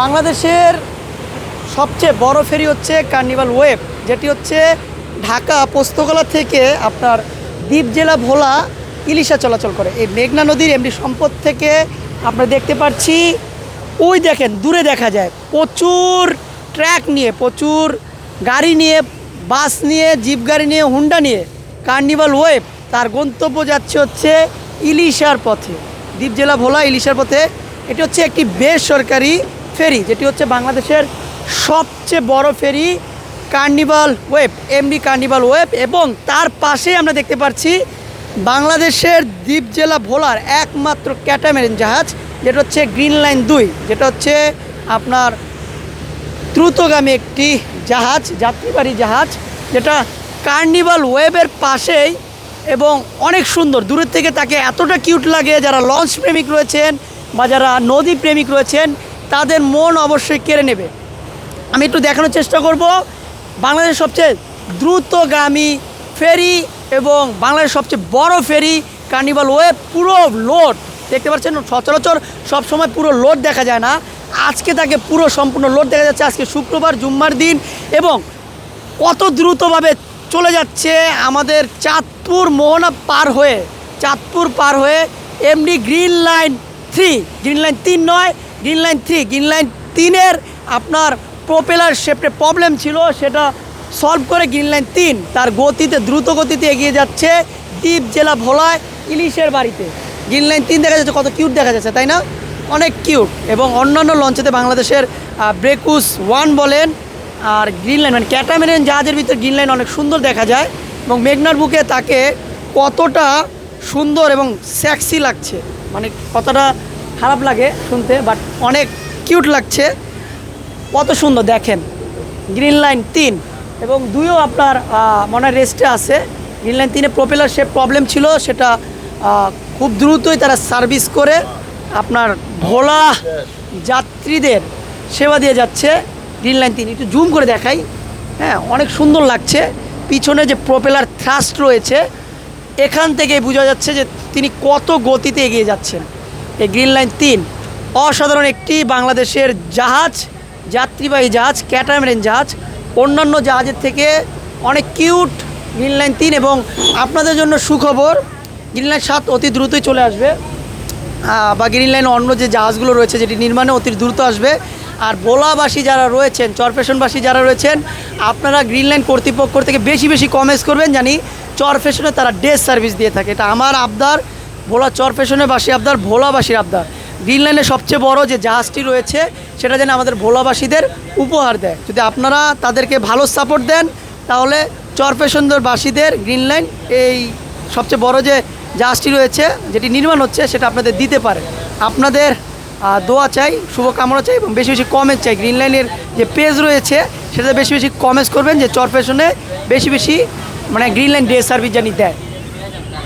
বাংলাদেশের সবচেয়ে বড় ফেরি হচ্ছে কার্নিভাল ওয়েব যেটি হচ্ছে ঢাকা পোস্তকলা থেকে আপনার দ্বীপ জেলা ভোলা ইলিশা চলাচল করে। এই মেঘনা নদীর এমনি সম্পদ থেকে আমরা দেখতে পাচ্ছি ওই দেখেন, দূরে দেখা যায়, প্রচুর ট্র্যাক নিয়ে, প্রচুর গাড়ি নিয়ে, বাস নিয়ে, জিপ গাড়ি নিয়ে, হুন্ডা নিয়ে কার্নিভাল ওয়েব তার গন্তব্য যাচ্ছে হচ্ছে ইলিশার পথে, দ্বীপ জেলা ভোলা ইলিশার পথে। এটি হচ্ছে একটি বেসরকারি ফেরি, যেটি হচ্ছে বাংলাদেশের সবচেয়ে বড় ferry Carnival Web MD Carnival Web এবং তার পাশেই আমরা দেখতে পাচ্ছি বাংলাদেশের দ্বীপ জেলা ভোলার একমাত্র ক্যাটামেরিন জাহাজ, যেটা হচ্ছে গ্রিন লাইন দুই, যেটা হচ্ছে আপনার দ্রুতগামী একটি জাহাজ, যাত্রীবাহী জাহাজ, যেটা কার্নিভাল ওয়েবের পাশেই এবং অনেক সুন্দর। দূরের থেকে তাকে এতটা কিউট লাগে, যারা লঞ্চ প্রেমিক রয়েছেন বা যারা নদী প্রেমিক রয়েছেন তাদের মন অবশ্যই কেড়ে নেবে। আমি একটু দেখানোর চেষ্টা করব, বাংলাদেশের সবচেয়ে দ্রুতগামী ফেরি এবং বাংলাদেশের সবচেয়ে বড় ফেরি কার্নিভাল ওয়েব, পুরো লোড। দেখতে পাচ্ছেন, সচরাচর সবসময় পুরো লোড দেখা যায় না। আজকে তাকে পুরো সম্পূর্ণ লোড দেখা যাচ্ছে। আজকে শুক্রবার, জুম্মার দিন এবং কত দ্রুতভাবে চলে যাচ্ছে আমাদের চাঁদপুর মোহনা পার হয়ে, চাঁদপুর পার হয়ে এমনি Green Line three, Green Line তিন নয়, Green Line three, Green Line তিনের আপনার প্রোপেলার শেপটে প্রবলেম ছিল, সেটা সলভ করে গ্রিন লাইন তিন, তার গতিতে, দ্রুত গতিতে এগিয়ে যাচ্ছে দ্বীপ জেলা ভোলায় ইলিশের বাড়িতে। গ্রিন লাইন তিন দেখা যাচ্ছে, কত কিউট দেখা যাচ্ছে, তাই না? অনেক কিউট এবং অন্যান্য লঞ্চেতে বাংলাদেশের ব্রেকুস ওয়ান বলেন, আর গ্রিন লাইন মানে ক্যাটামেরিয়ান জাহাজের ভিতরে গ্রিন লাইন অনেক সুন্দর দেখা যায় এবং মেঘনার বুকে তাকে কতটা সুন্দর এবং সেক্সি লাগছে। মানে কতটা খারাপ লাগে শুনতে বাট অনেক কিউট লাগছে। কত সুন্দর, দেখেন। গ্রিন লাইন তিন, এবং দুইও আপনার মনে হয় রেস্টে আছে। গ্রিন লাইন তিনে প্রপেলার সে প্রবলেম ছিল, সেটা খুব দ্রুতই তারা সার্ভিস করে। আপনার ভোলা যাত্রীদের সেবা দিয়ে যাচ্ছে গ্রিন লাইন তিন। একটু জুম করে দেখাই। হ্যাঁ অনেক সুন্দর লাগছে। পিছনে যে প্রপেলার থ্রাস্ট রয়েছে এখান থেকে বোঝা যাচ্ছে যে তিনি কত গতিতে এগিয়ে যাচ্ছেন। এই গ্রিন লাইন তিন, অসাধারণ একটি বাংলাদেশের জাহাজ, যাত্রীবাহী জাহাজ ক্যাটামেরিন জাহাজ, অন্যান্য জাহাজের থেকে অনেক কিউট গ্রিন লাইন তিন এবং আপনাদের জন্য সুখবর, গ্রিন লাইন সাত অতি দ্রুতই চলে আসবে বা গ্রিন লাইন অন্য যে জাহাজগুলো রয়েছে যেটি নির্মাণে অতি দ্রুত আসবে, আর বোলাবাসী যারা রয়েছেন, চরফেশনবাসী যারা রয়েছেন, আপনারা গ্রিন লাইন কর্তৃপক্ষ থেকে বেশি বেশি কমেন্টস করবেন জানি চরফেশনে তারা ডে সার্ভিস দিয়ে থাকে। এটা আমার আবদার, ভোলা চরফেশনের বাসী আবদার, ভোলাবাসীর আবদার। গ্রিন লাইনের সবচেয়ে বড় যে জাহাজটি রয়েছে, সেটা যেন আমাদের ভোলাবাসীদের উপহার দেয়। যদি আপনারা তাদেরকে ভালো সাপোর্ট দেন, তাহলে চরফেশনদের বাসীদের গ্রিন লাইন এই সবচেয়ে বড় যে জাহাজটি রয়েছে, যেটি নির্মাণ হচ্ছে, সেটা আপনাদের দিতে পারে। আপনাদের দোয়া চাই, শুভকামনা চাই এবং বেশি বেশি কমেন্ট চাই। গ্রিন লাইনের যে পেজ রয়েছে, সেটাতে বেশি বেশি কমেন্টস করবেন যে চরফেশনে বেশি বেশি মানে গ্রিন লাইন ডে সার্ভিস জানি দেয়